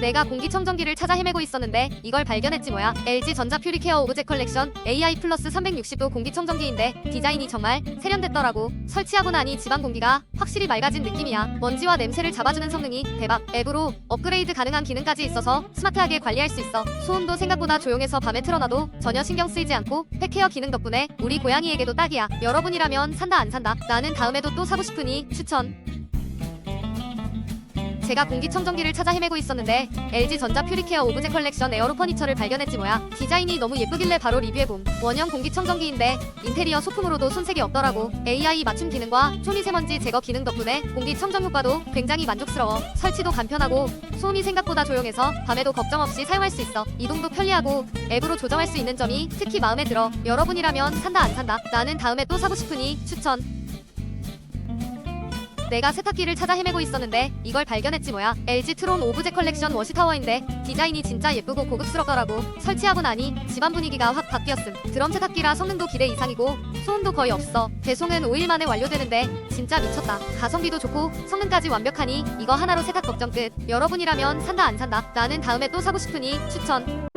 내가 공기청정기를 찾아 헤매고 있었는데 이걸 발견했지 뭐야. LG 전자 퓨리케어 오브제 컬렉션 AI 플러스 360도 공기청정기인데 디자인이 정말 세련됐더라고. 설치하고 나니 집안 공기가 확실히 맑아진 느낌이야. 먼지와 냄새를 잡아주는 성능이 대박. 앱으로 업그레이드 가능한 기능까지 있어서 스마트하게 관리할 수 있어. 소음도 생각보다 조용해서 밤에 틀어놔도 전혀 신경 쓰이지 않고 팩케어 기능 덕분에 우리 고양이에게도 딱이야. 여러분이라면 산다 안 산다. 나는 다음에도 또 사고 싶으니 추천. 제가 공기청정기를 찾아 헤매고 있었는데 LG 전자 퓨리케어 오브제 컬렉션 에어로 퍼니처를 발견했지 뭐야. 디자인이 너무 예쁘길래 바로 리뷰해봄. 원형 공기청정기인데 인테리어 소품으로도 손색이 없더라고. AI 맞춤 기능과 초미세먼지 제거 기능 덕분에 공기청정 효과도 굉장히 만족스러워. 설치도 간편하고 소음이 생각보다 조용해서 밤에도 걱정 없이 사용할 수 있어. 이동도 편리하고 앱으로 조정할 수 있는 점이 특히 마음에 들어. 여러분이라면 산다 안 산다. 나는 다음에 또 사고 싶으니 추천. 내가 세탁기를 찾아 헤매고 있었는데 이걸 발견했지 뭐야. LG 트론 오브제 컬렉션 워시타워인데 디자인이 진짜 예쁘고 고급스럽더라고. 설치하고 나니 집안 분위기가 확 바뀌었음. 드럼 세탁기라 성능도 기대 이상이고 소음도 거의 없어. 배송은 5일 만에 완료되는데 진짜 미쳤다. 가성비도 좋고 성능까지 완벽하니 이거 하나로 세탁 걱정 끝. 여러분이라면 산다 안 산다. 나는 다음에 또 사고 싶으니 추천.